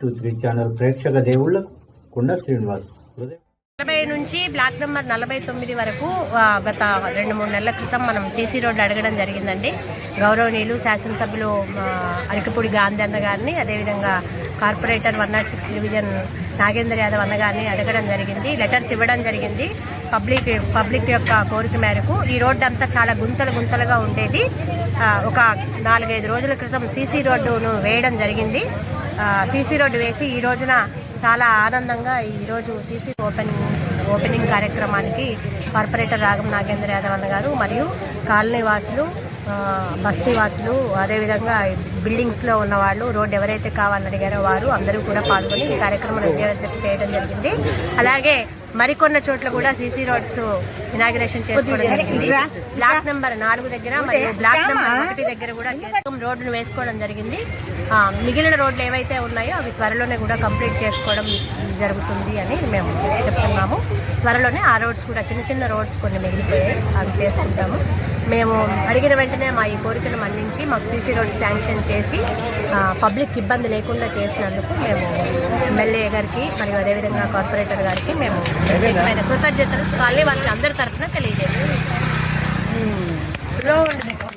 Three channel ప్రేక్షక దేవుళ్ళకు కుండ శ్రీనివాస్ నలభై నుంచి బ్లాక్ నెంబర్ నలభై తొమ్మిది వరకు గత రెండు మూడు నెలల క్రితం మనం సీసీ రోడ్డు అడగడం జరిగిందండి. గౌరవనీయులు శాసనసభ్యులు ఆ, అరకపూడి గాంధీ అన్న గారిని అదేవిధంగా corporator one not six division Nagendra Yadav అన్నగారిని అడగడం జరిగింది. లెటర్స్ ఇవ్వడం జరిగింది. పబ్లిక్ పబ్లిక్ యొక్క కోరిక మేరకు ఈ రోడ్డు అంతా చాలా గుంతలు గుంతలుగా ఉండేది. ఒక నాలుగైదు రోజుల క్రితం సీసీ రోడ్డును వేయడం జరిగింది. సీసీ రోడ్డు వేసి ఈ రోజున చాలా ఆనందంగా ఈరోజు సీసీ ఓపెన్ ఓపెనింగ్ కార్యక్రమానికి కార్పొరేటర్ రాగం నాగేంద్ర యాదవ్ అన్న గారు మరియు కాలనీ వాసులు బస్తీ వాసులు అదేవిధంగా బిల్డింగ్స్లో ఉన్న వాళ్ళు రోడ్డు ఎవరైతే కావాలని అడిగారో వారు అందరూ కూడా పాల్గొని ఈ కార్యక్రమం విజయవంతం చేయడం జరిగింది. అలాగే మరికొన్న చోట్ల కూడా సీసీ రోడ్స్ ఇనాగ్రేషన్ చేసుకోవడం జరిగింది. బ్లాక్ నెంబర్ నాలుగు దగ్గర మరియు బ్లాక్ నెంబర్ ఒకటి దగ్గర కూడా రోడ్డును వేసుకోవడం జరిగింది. ఆ, మిగిలిన రోడ్లు ఏవైతే ఉన్నాయో అవి త్వరలోనే కూడా కంప్లీట్ చేసుకోవడం జరుగుతుంది అని మేము చెప్తున్నాము. త్వరలోనే ఆ రోడ్స్ కూడా చిన్న చిన్న రోడ్స్ కొన్ని మిగిలిపోయాయి. అవి చేసుకుంటాము. మేము అడిగిన వెంటనే మా ఈ కోరికను మన్నించి మాకు సీసీ రోడ్స్ శాంక్షన్ చేసి పబ్లిక్ ఇబ్బంది లేకుండా చేసినందుకు మేము ఎమ్మెల్యే గారికి మరియు అదేవిధంగా కార్పొరేటర్ గారికి మేము ప్రత్యేకమైన కృతజ్ఞతలు. వాళ్ళే వాళ్ళకి అందరి తరఫున తెలియజేస్తాం. Hmm.